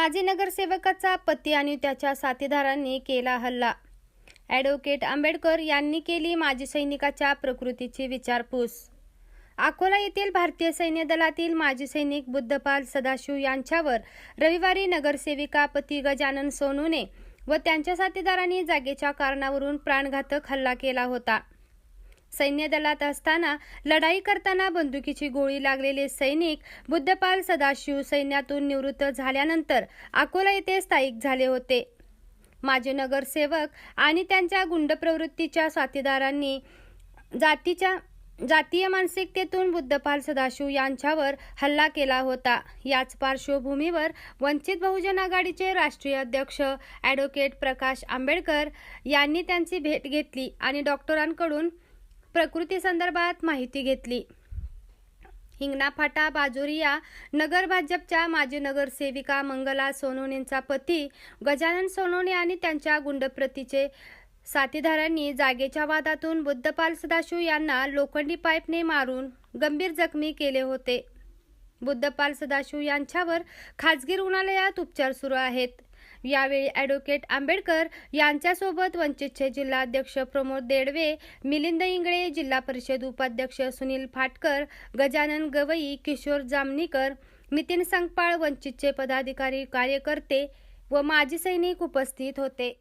माजी नगरसेवकाचा पती आणि त्याच्या साथीदारांनी केला हल्ला. ॲडव्होकेट आंबेडकर यांनी केली माजी सैनिकाच्या प्रकृतीची विचारपूस. अकोला येथील भारतीय सैन्य दलातील माजी सैनिक बुद्धपाल सदाशिव यांच्यावर रविवारी नगरसेविका पती गजानन सोनूने व त्यांच्या साथीदारांनी जागेच्या कारणावरून प्राणघातक हल्ला केला होता. सैन्य दलात असताना लढाई करताना बंदुकीची गोळी लागलेले सैनिक बुद्धपाल सदाशिव सैन्यातून निवृत्त झाल्यानंतर अकोला येथे स्थायिक झाले होते. माजी नगरसेवक आणि त्यांच्या गुंड प्रवृत्तीच्या साथीदारांनी जातीच्या जातीय मानसिकतेतून बुद्धपाल सदाशिव यांच्यावर हल्ला केला होता. याच पार्श्वभूमीवर वंचित बहुजन आघाडीचे राष्ट्रीय अध्यक्ष ॲडव्होकेट प्रकाश आंबेडकर यांनी त्यांची भेट घेतली आणि डॉक्टरांकडून प्रकृती संदर्भात माहिती घेतली. हिंगणा फाटा बाजोरिया नगर भाजपच्या माजी नगरसेविका मंगला सोनवणेंचा पती गजानन सोनवणे आणि त्यांच्या गुंडप्रतीचे साथीदारांनी जागेच्या वादातून बुद्धपाल सदाशिव यांना लोखंडी पाईपने मारून गंभीर जखमी केले होते. बुद्धपाल सदाशिव यांच्यावर खाजगी रुग्णालयात उपचार सुरू आहेत. यावेळी ॲडव्होकेट आंबेडकर यांच्यासोबत वंचितचे जिल्हाध्यक्ष प्रमोद देडवे मिलिंद इंगळे जिल्हा परिषद उपाध्यक्ष सुनील फाटकर गजानन गवई किशोर जामनीकर नितीन संगपाळ वंचितचे पदाधिकारी कार्यकर्ते व माजी सैनिक उपस्थित होते.